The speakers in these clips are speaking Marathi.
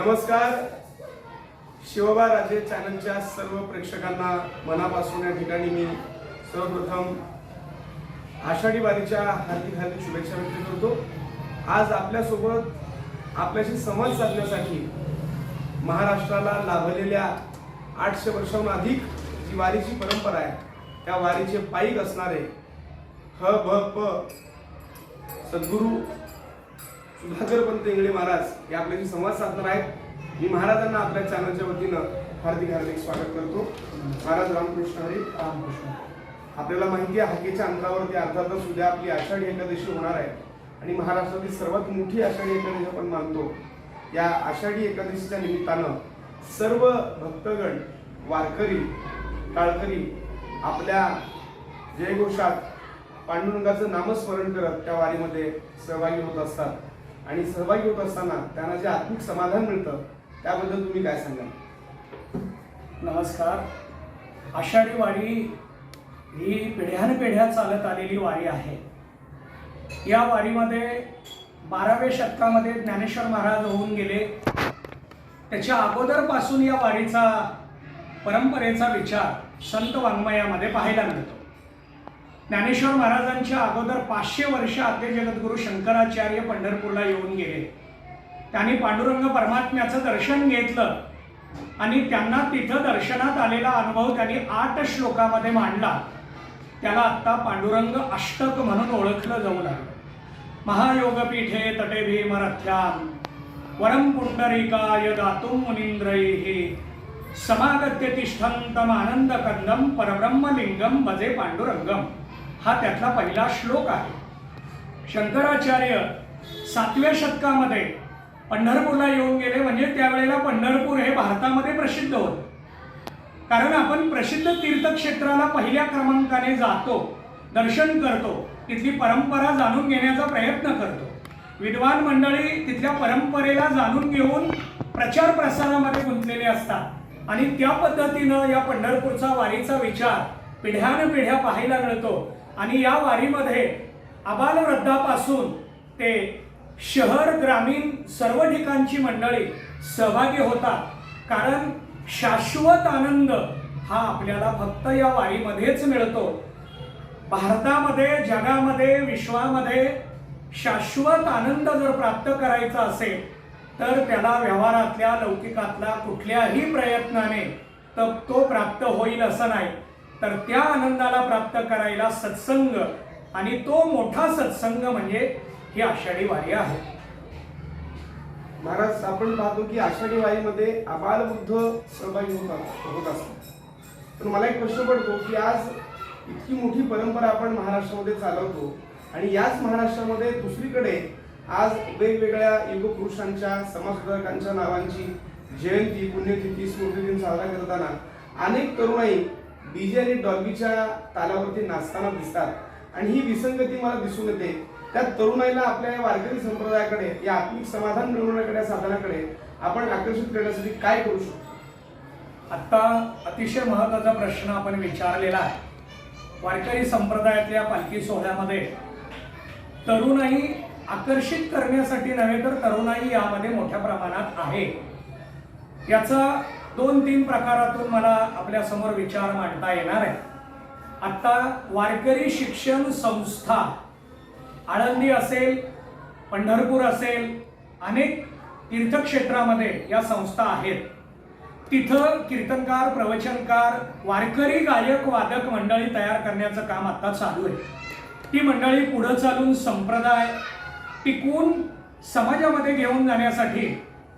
नमस्कार. शिवबा राजे चॅनलच्या सर्व प्रेक्षकांना मनापासून या ठिकाणी मी सर्वप्रथम आषाढी वारीच्या हार्दिक हार्दिक शुभेच्छा व्यक्त करतो. आज आपल्यासोबत आपल्याशी संवाद साधण्यासाठी महाराष्ट्राला लाभलेल्या आठशे वर्षाहून अधिक जी वारीची परंपरा आहे त्या वारीचे पायीक असणारे ह भ प सद्गुरू सुधाकर पंत इंगळे महाराज हे आपल्याशी संवाद साधणार आहेत. मी महाराजांना आपल्या चॅनलच्या वतीनं हार्दिक हार्दिक स्वागत करतो. महाराज रामकृष्ण हरी. रामकृष्ण आपल्याला माहिती आहे हाकेच्या अंतरावरती अर्थातच उद्या आपली आषाढी एकादशी होणार आहे. आणि महाराष्ट्रातील सर्वात मोठी आषाढी एकादशी आपण मानतो. या आषाढी एकादशीच्या निमित्तानं सर्व भक्तगण वारकरी काळकरी आपल्या जयघोषात पांडुरंगाचं नामस्मरण करत त्या वारीमध्ये सहभागी होत असतात. आणि सहभागी होत असताना त्यांना जे आत्मिक समाधान मिळतं त्याबद्दल तुम्ही काय सांगाल? नमस्कार. आषाढी वारी ही पिढ्यानपिढ्या चालत आलेली वारी आहे. या वारीमध्ये बाराव्या शतकामध्ये ज्ञानेश्वर महाराज होऊन गेले. त्याच्या अगोदरपासून या वारीचा परंपरेचा विचार संत वाङ्मयामध्ये पाहायला मिळतो. ज्ञानेश्वर महाराजांच्या अगोदर पाचशे वर्ष आद्य जगद्गुरू शंकराचार्य पंढरपूरला येऊन गेले. त्यांनी पांडुरंग परमात्म्याचं दर्शन घेतलं आणि त्यांना तिथं दर्शनात आलेला अनुभव त्यांनी आठ श्लोकामध्ये मांडला. त्याला आत्ता पांडुरंग अष्टक म्हणून ओळखलं जाऊ लागलं. महायोगपीठे तटे भीमरथ्याम वरम पुंडरिकाय दातुम मुनींद्रैः समागत्य तिष्ठंतम आनंद कंदम परब्रह्मलिंगम भजे पांडुरंगम. हा त्यातला पहिला श्लोक आहे. शंकराचार्य सातव्या शतकामध्ये पंढरपूरला येऊन गेले. म्हणजे त्यावेळेला पंढरपूर हे भारतामध्ये प्रसिद्ध होतं. कारण आपण प्रसिद्ध तीर्थक्षेत्राला पहिल्या क्रमांकाने जातो दर्शन करतो तिथली परंपरा जाणून घेण्याचा प्रयत्न करतो. विद्वान मंडळी तिथल्या परंपरेला जाणून घेऊन प्रचार प्रसारामध्ये गुंतलेले असतात. आणि त्या पद्धतीनं या पंढरपूरचा वारीचा विचार पिढ्यानपिढ्या पाहायला मिळतो. आणि या वारीमध्ये आबालवृद्धापासून ते शहर ग्रामीण सर्व ठिकाणची मंडळी सहभागी होतात. कारण शाश्वत आनंद हा आपल्याला फक्त या वारीमध्येच मिळतो. भारतामध्ये जगामध्ये विश्वामध्ये शाश्वत आनंद जर प्राप्त करायचा असेल तर त्याला व्यवहारातल्या लौकिकातल्या कुठल्याही प्रयत्नाने तर तो प्राप्त होईल असं नाही. तर त्या आनंदाला प्राप्त करायला सत्संग आणि तो मोठा सत्संग म्हणजे ही आषाढी वारी आहे. महाराज आपण पाहतो की आषाढी वारीमध्ये अबालबुद्ध सहभागी होतात होत असतात. पण मला एक प्रश्न पडतो की आज इतकी मोठी परंपरा आपण महाराष्ट्रामध्ये चालवतो आणि याच महाराष्ट्रामध्ये दुसरीकडे आज वेगवेगळ्या युगपुरुषांच्या समाजसुधारकांच्या नावांची जयंती पुण्यतिथी स्मृतिदिन साजरा करताना अनेक तरुणाई डीजे आणि डॉल्बीच्या तालावरती नाचताना दिसतात. आणि ही विसंगती मला दिसून येते. त्या तरुणाईला आपल्या या वारकरी संप्रदायाकडे या आत्मिक समाधान मिळवण्याकडे साधनाकडे आपण आकर्षित करण्यासाठी काय करू शकतो? आत्ता अतिशय महत्त्वाचा प्रश्न आपण विचारलेला आहे. वारकरी संप्रदायातल्या पालखी सोहळ्यामध्ये तरुणाई आकर्षित करण्यासाठी नव्हे तर तरुणाई यामध्ये मोठ्या प्रमाणात आहे. याचा दोन तीन प्रकारातून मला आपल्यासमोर विचार मांडता येणार आहे आत्ता वारकरी शिक्षण संस्था आळंदी असेल पंढरपूर असेल अनेक तीर्थक्षेत्रामध्ये या संस्था आहेत. तिथं कीर्तनकार प्रवचनकार वारकरी गायक वादक मंडळी तयार करण्याचं काम आत्ता चालू आहे. ती मंडळी पुढं चालून संप्रदाय टिकून समाजामध्ये घेऊन जाण्यासाठी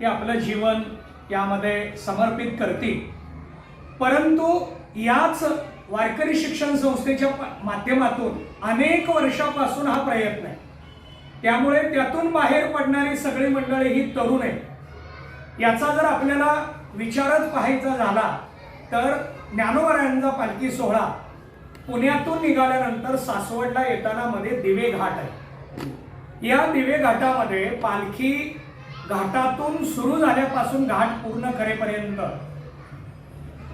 ते आपलं जीवन यामध्ये समर्पित करतील. परंतु याच वारकरी शिक्षण संस्थेच्या माध्यमातून अनेक वर्षापासून हा प्रयत्न आहे. त्यामुळे त्यातून बाहेर पडणारी सगळी मंडळी ही तरुण आहे याचा जर आपल्याला विचारच पाहायचा झाला तर ज्ञानोबरायांचा पालखी सोहळा पुण्यातून निघाल्यानंतर सासवडला येताना मध्ये दिवे घाट आहे. या दिवे घाटामध्ये पालखी घाटातून सुरू झाल्यापासून घाट पूर्ण करेपर्यंत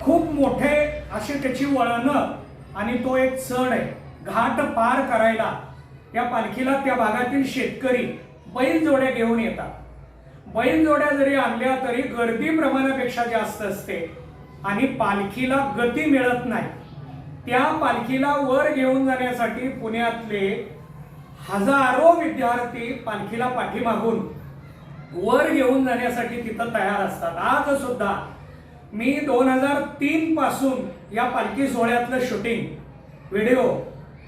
खूप मोठे अशी त्याची वळणं आणि तो एक चढ आहे. घाट पार करायला या पालखीला त्या भागातील शेतकरी बैलजोड्या घेऊन येतात. बैलजोड्या जरी आणल्या तरी गर्दी प्रमाणापेक्षा जास्त असते आणि पालखीला गती मिळत नाही. त्या पालखीला वर घेऊन जाण्यासाठी पुण्यातले हजारो विद्यार्थी पालखीला पाठीमागून वर घेऊन जाण्यासाठी तिथं तयार असतात. आज सुद्धा मी दोन हजार तीन पासून या पालखी सोहळ्यातलं शूटिंग व्हिडिओ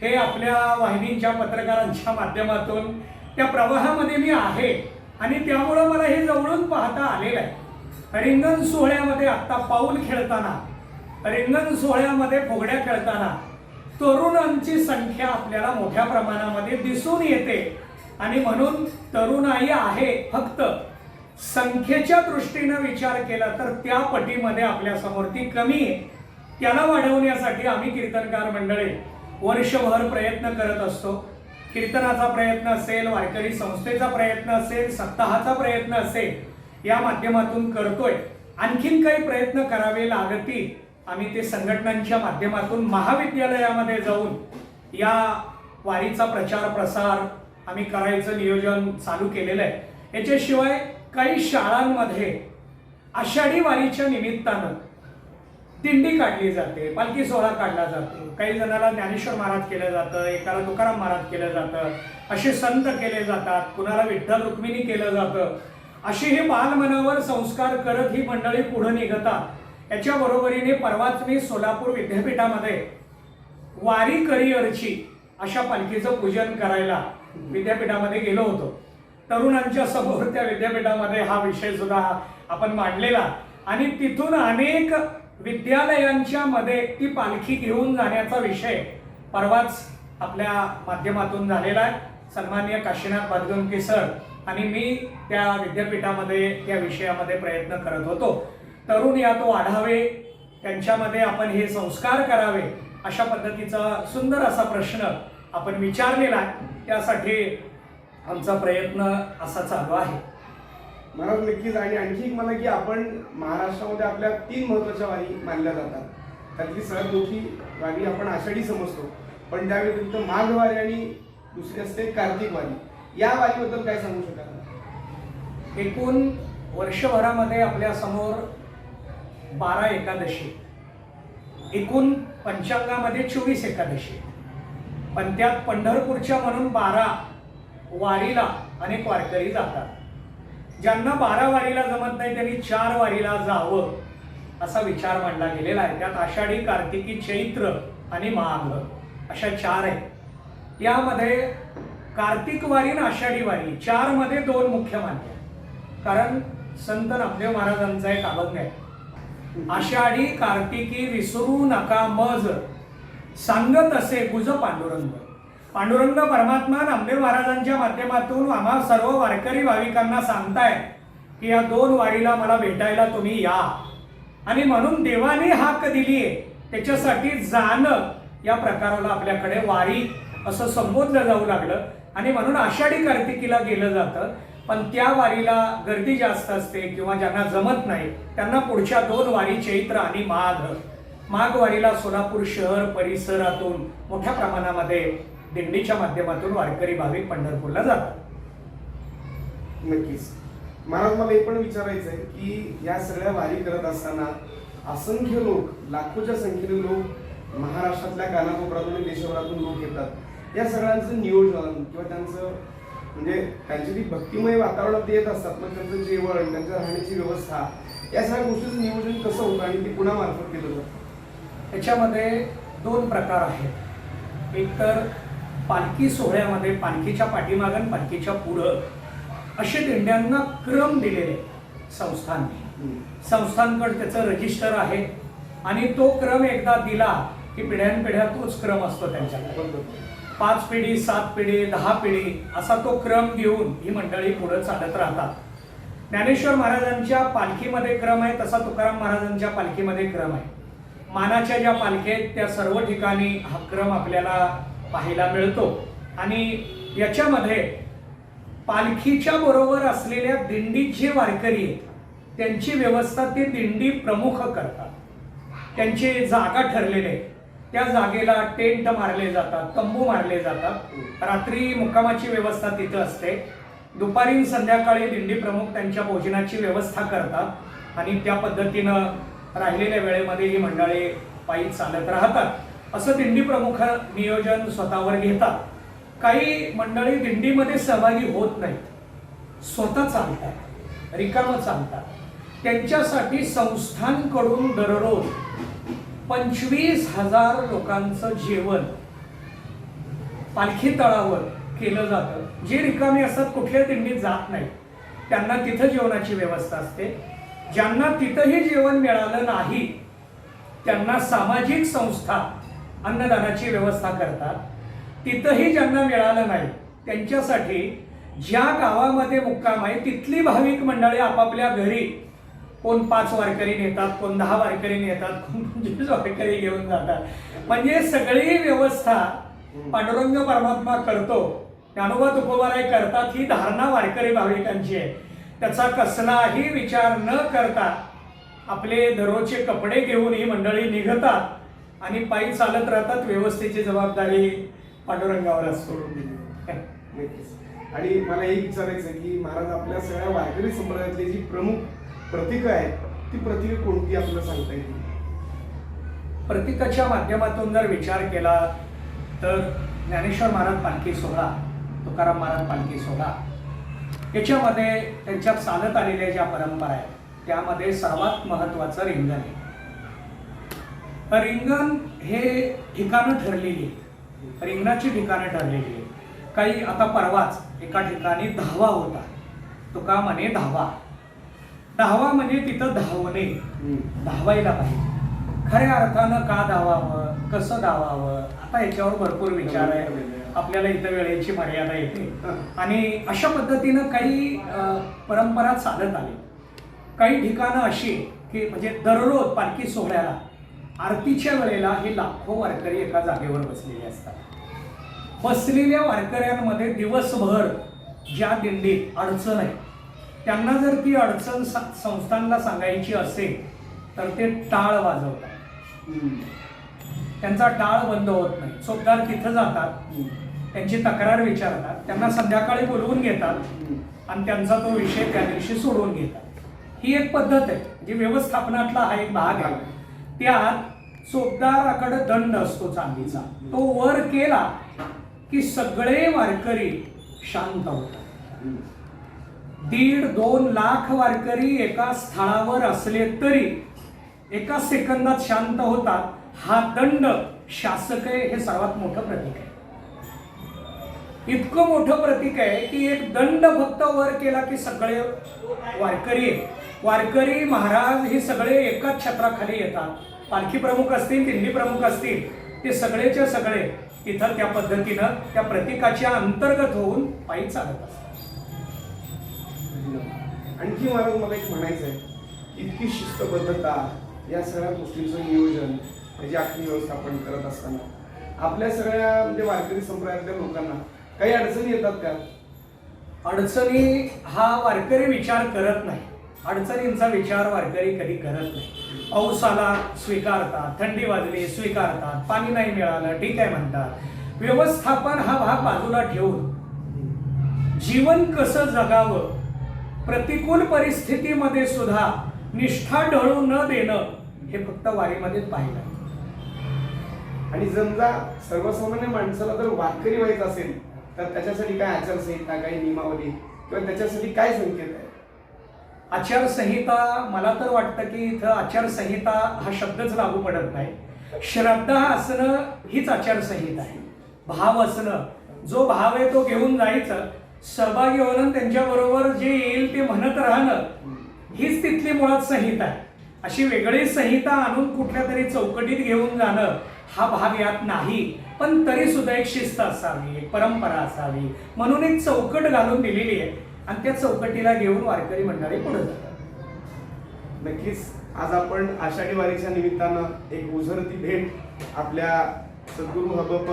हे आपल्या वाहिनींच्या पत्रकारांच्या माध्यमातून त्या प्रवाहामध्ये मी आहे आणि त्यामुळं मला हे जवळून पाहता आलेलं आहे. रिंगण सोहळ्यामध्ये आत्ता पाऊल खेळताना रिंगण सोहळ्यामध्ये फुगड्या खेळताना तरुणांची संख्या आपल्याला मोठ्या प्रमाणामध्ये दिसून येते. आणि म्हणून तरुणाई आहे फक्त. संख्येच्या दृष्टीनं विचार केला तर त्या पटीमध्ये आपल्यासमोर ती कमी आहे. त्याला वाढवण्यासाठी आम्ही कीर्तनकार मंडळी वर्षभर प्रयत्न करत असतो. कीर्तनाचा प्रयत्न असेल वारकरी संस्थेचा प्रयत्न असेल सप्ताहाचा प्रयत्न असेल या माध्यमातून करतोय. आणखीन काही प्रयत्न करावे लागतील. आम्ही ते संघटनांच्या माध्यमातून महाविद्यालयामध्ये जाऊन या वारीचा प्रचार प्रसार आम्ही करायचं नियोजन चालू केलेलं आहे. याच्याशिवाय काही शाळांमध्ये आषाढी वारीच्या निमित्तानं दिंडी काढली जाते पालखी सोहळा काढला जातो. काही जणांना ज्ञानेश्वर महाराज केलं जातं एकाला तुकाराम महाराज केलं जातं. असे संत केले जातात कुणाला विठ्ठल रुक्मिणी केलं जातं. अशी हे बालमनावर संस्कार करत ही मंडळी पुढे निघतात. याच्या बरोबरीने परवाच मी सोलापूर विद्यापीठामध्ये वारी करिअरची अशा पालखीचं पूजन करायला विद्यापीठामध्ये गेलो होतो. तरुणांच्या समोर त्या विद्यापीठामध्ये हा विषय सुद्धा आपण मांडलेला. आणि तिथून अनेक विद्यालयांच्या मध्ये ती पालखी घेऊन जाण्याचा विषय परवाच आपल्या माध्यमातून झालेला आहे. सन्मान्य काशीनाथ बादगंके सर आणि मी त्या विद्यापीठामध्ये त्या विषयामध्ये प्रयत्न करत होतो. तरुण यात वाढावे त्यांच्यामध्ये आपण हे संस्कार करावे अशा पद्धतीचा सुंदर असा प्रश्न आपण विचारलेला आहे. त्यासाठी आमचा प्रयत्न असा चालू आहे. महाराज नक्कीच. आणि आणखी एक मला की आपण महाराष्ट्रामध्ये आपल्या तीन महत्त्वाच्या वारी मानल्या जातात. त्यातली सर्वात मोठी वारी आपण आषाढी समजतो. पण त्या व्यतिरिक्त माघ वारी आणि दुसरी असते कार्तिक वारी. या वारीबद्दल काय सांगू शकाल? एकूण वर्षभरामध्ये आपल्यासमोर बारा एकादशी. एकूण पंचांगामध्ये चोवीस एकादशी. पण त्यात पंढरपूरच्या म्हणून बारा वारीला अनेक वारकरी जातात. ज्यांना बारा वारीला जमत नाही त्यांनी चार वारीला जावं असा विचार मांडला गेलेला आहे. त्यात आषाढी कार्तिकी चैत्र आणि माघ अशा चार आहेत. यामध्ये कार्तिक वारी आणि आषाढी वारी चारमध्ये दोन मुख्य मान्य कारण संत नामदेव महाराजांचा एक अभंग आहे. आषाढी कार्तिकी विसरू नका मज. सांगत असे गुज पांडुरंग. पांडुरंग परमात्मा नामदेव महाराजांच्या माध्यमातून आम्हा सर्व वारकरी भाविकांना सांगताय की या दोन वारीला मला भेटायला तुम्ही या. आणि म्हणून देवाने हाक दिलीये. त्याच्यासाठी जाणं या प्रकाराला आपल्याकडे वारी असं संबोधलं जाऊ लागलं. आणि म्हणून आषाढी कार्तिकीला गेलं जातं. पण त्या वारीला गर्दी जास्त असते किंवा ज्यांना जमत नाही त्यांना पुढच्या दोन वारी चैत्र आणि माघ. माघवारीला सोलापूर शहर परिसरातून मोठ्या प्रमाणामध्ये दिंडीच्या माध्यमातून वारकरी भाविक पंढरपूरला जातात. नक्कीच. महाराज मला हे पण विचारायचं आहे की या सगळ्या वारी करत असताना असंख्य लोक लाखोच्या संख्येने लोक महाराष्ट्रातल्या कानाकोपऱ्यातून देशभरातून लोक येतात. या सगळ्यांचं नियोजन किंवा त्यांचं म्हणजे त्यांची ती भक्तिमय वातावरणात येत असतात मग त्यांचं जेवण त्यांच्या राहण्याची व्यवस्था या सगळ्या गोष्टीचं नियोजन कसं होतं आणि ते कुणामार्फत केलं जातं? त्याच्यामध्ये दोन प्रकार आहेत. एक तर पालखी सोहळ्यामध्ये पालखीच्या पाठीमागन पालखीच्या पुढं असे दिंड्यांना क्रम दिलेले संस्थांनी. संस्थांकडे त्याचं रजिस्टर आहे आणि तो क्रम एकदा दिला की पिढ्यानपिढ्या तोच क्रम असतो त्यांच्याकडे. पाच पिढी सात पिढी दहा पिढी असा तो क्रम घेऊन ही मंडळी पुढे चालत राहतात. ज्ञानेश्वर महाराजांच्या पालखीमध्ये क्रम आहे तसा तुकाराम महाराजांच्या पालखीमध्ये क्रम आहे. मानाच्या ज्या पालखी आहेत त्या सर्व ठिकाणी हा क्रम आपल्याला पाहायला मिळतो. आणि याच्यामध्ये पालखीच्या बरोबर असलेल्या दिंडीत जे वारकरी आहेत त्यांची व्यवस्था ते दिंडी प्रमुख करतात. त्यांची जागा ठरलेले आहेत. त्या जागेला टेंट मारले जातात तंबू मारले जातात. रात्री मुक्कामाची व्यवस्था तिथं असते. दुपारी संध्याकाळी दिंडी प्रमुख त्यांच्या भोजनाची व्यवस्था करतात आणि त्या पद्धतीनं राहिलेल्या वेळेमध्ये ही मंडळी पायी चालत राहतात. असं दिंडी प्रमुख नियोजन स्वतःवर घेतात. काही मंडळी दिंडीमध्ये सहभागी होत नाहीत. स्वतः चालतात रिकामं चालतात. त्यांच्यासाठी संस्थांकडून दररोज पंचवीस हजार लोकांचं जेवण पालखी तळावर केलं जातं. जे रिकामी असतात कुठल्या दिंडीत जात नाही. त्यांना तिथं जेवणाची व्यवस्था असते. ज्यांना तिथंही जेवण मिळालं नाही त्यांना सामाजिक संस्था अन्नदानाची व्यवस्था करतात. तिथंही ज्यांना मिळालं नाही त्यांच्यासाठी ज्या गावामध्ये मुक्काम आहे तिथली भाविक मंडळी आपापल्या घरी कोण पाच वारकरी नेतात कोण दहा वारकरी नेतात कोण पंचवीस वारकरी घेऊन जातात. म्हणजे सगळी व्यवस्था पांडुरंग परमात्मा करतो. ज्ञानोबा तुकोबाराय करतात ही धारणा वारकरी भाविकांची आहे. त्याचा कसलाही विचार न करता आपले दररोजचे कपडे घेऊन ही मंडळी निघतात आणि पायी चालत राहतात व्यवस्थेची जबाबदारी पांडुरंगावर असतो. आणि मला हे विचारायचं की महाराज आपल्या सगळ्या वारकरी संप्रदायातली जी प्रमुख प्रतीकं आहेत ती प्रतीकं कोणती आपल्याला सांगता येतील प्रतीकाच्या माध्यमातून जर विचार केला तर ज्ञानेश्वर महाराज पालखी सोहळा तुकाराम महाराज पालखी सोहळा याच्यामध्ये त्यांच्या चालत आलेल्या ज्या परंपरा आहेत त्यामध्ये सर्वात महत्वाचं रिंगण आहे रिंगण हे ठिकाणं ठरलेली आहेत. रिंगणाची ठिकाणं ठरलेली आहेत. काही आता परवाच एका ठिकाणी धावा होता तुका म्हणे धावा धावा म्हणजे तिथं धावणे. धावायला पाहिजे. खऱ्या अर्थानं का धावावं? कसं धावावं? आता याच्यावर भरपूर विचार आहे आपल्याला इथं वेळेची मर्यादा येते. आणि अशा पद्धतीनं काही परंपरा चालत आली. काही ठिकाणं अशी की म्हणजे दररोज पालखी सोहळ्याला आरतीच्या वेळेला हे लाखो वारकरी एका जागेवर बसलेले असतात. बसलेल्या वारकऱ्यांमध्ये दिवसभर ज्या दिंडीत अडचण आहे त्यांना जर ती अडचण संस्थांना सांगायची असेल तर ते टाळ वाजवतात. त्यांचा टाळ बंद होत नाही. चोपदार तिथं जातात. त्यांची तक्रार विचारतात. त्यांना संध्याकाळी बोलवून घेतात आणि त्यांचा तो विषय त्या दिवशी सोडवून घेतात. ही एक पद्धत आहे. म्हणजे व्यवस्थापनातला हा एक भाग आहे. त्यात चोपदाराकडे दंड असतो चांदीचा. तो वर केला की सगळे वारकरी शांत होतात. दीड दोन लाख वारकरी एका स्थळावर असले तरी एका सेकंदात शांत होतात. हा दंड शासक आहे हे सर्वात मोठं प्रतीक आहे. इतकं मोठं प्रतीक आहे की एक दंड फक्त वर केला की सगळे वारकरी वारकरी महाराज हे सगळे एकाच छत्राखाली येतात. पालखी प्रमुख असतील दिंडी प्रमुख असतील ते सगळेचे सगळे तिथं त्या पद्धतीनं त्या प्रतीकाच्या अंतर्गत होऊन पायी चालत असतात. आणखी मला मला एक म्हणायचं आहे इतकी शिस्तबद्धता या सगळ्या गोष्टींचं नियोजन त्याची आखणी व्यवस्थापन करत असताना आपल्या सगळ्या म्हणजे वारकरी संप्रदायातल्या लोकांना काही अडचणी येतात का? अडचणी हा वारकरी विचार करत नाही. अडचणींचा विचार वारकरी कधी करत नाही. पाऊस आला स्वीकारतात थंडी वाजली स्वीकारतात पाणी नाही मिळालं ठीक आहे म्हणतात. व्यवस्थापन हा भाग बाजूला ठेवून जीवन कसं जगावं प्रतिकूल परिस्थितीमध्ये सुद्धा निष्ठा ढळू न देणं हे फक्त वारीमध्येच पाहिलं आणि समजा सर्वसामान्य माणसाला जर वारकरी व्हायचं असेल तर त्याच्यासाठी काय आचारसंहिता काही नियमावली किंवा त्याच्यासाठी काय संकेत आहे? आचारसंहिता मला तर वाटतं की इथं आचारसंहिता हा शब्दच लागू पडत नाही. श्रद्धा असणं हीच आचारसंहिता आहे. भाव असणं. जो भाव आहे तो घेऊन जायचं. सहभागी होणं त्यांच्याबरोबर जे येईल ते म्हणत राहणं हीच तिथली मुळात संहिता आहे. अशी वेगळी संहिता आणून कुठल्या तरी चौकटीत घेऊन जाणं हा भाग यात नाही. पण तरी सुद्धा एक शिस्त असावी एक परंपरा असावी. म्हणून एक चौकट घालून दिलेली आहे. आणि त्या चौकटीला घेऊन वारकरी मंडळी पुढे जातात. नक्कीच. आज आपण आषाढी वारीच्या निमित्तानं एक उझरती भेट आपल्या सद्गुरू हबप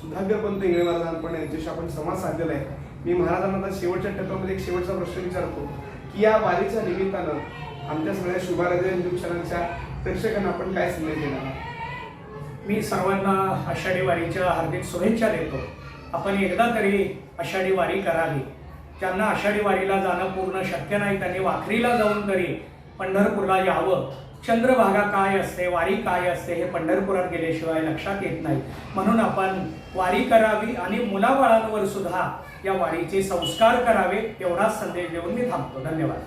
सुधाकरपंत इंगळे महाराजांपण यांच्याशी आपण संवाद साधलेला आहे. मी महाराजांना शेवटच्या टप्प्यामध्ये एक शेवटचा प्रश्न विचारतो की या वारीच्या निमित्तानं आमच्या सगळ्या शुभाराजा हिंदू चॅनलच्या प्रेक्षकांना आपण काय संदेश देणार? मी सर्वांना आषाढी वारीच्या हार्दिक शुभेच्छा देतो. आपण एकदा तरी आषाढी वारी करावी. ज्यांना आषाढी वारीला जाणं पूर्ण शक्य नाही त्यांनी वाखरीला जाऊन तरी पंढरपूरला यावं. चंद्रभागा काय असते वारी काय असते हे पंढरपुरात गेल्याशिवाय लक्षात येत नाही. म्हणून आपण वारी करावी आणि मुलाबाळांवर सुद्धा या वारीचे संस्कार करावे एवढाच संदेश देऊन मी थांबतो. धन्यवाद.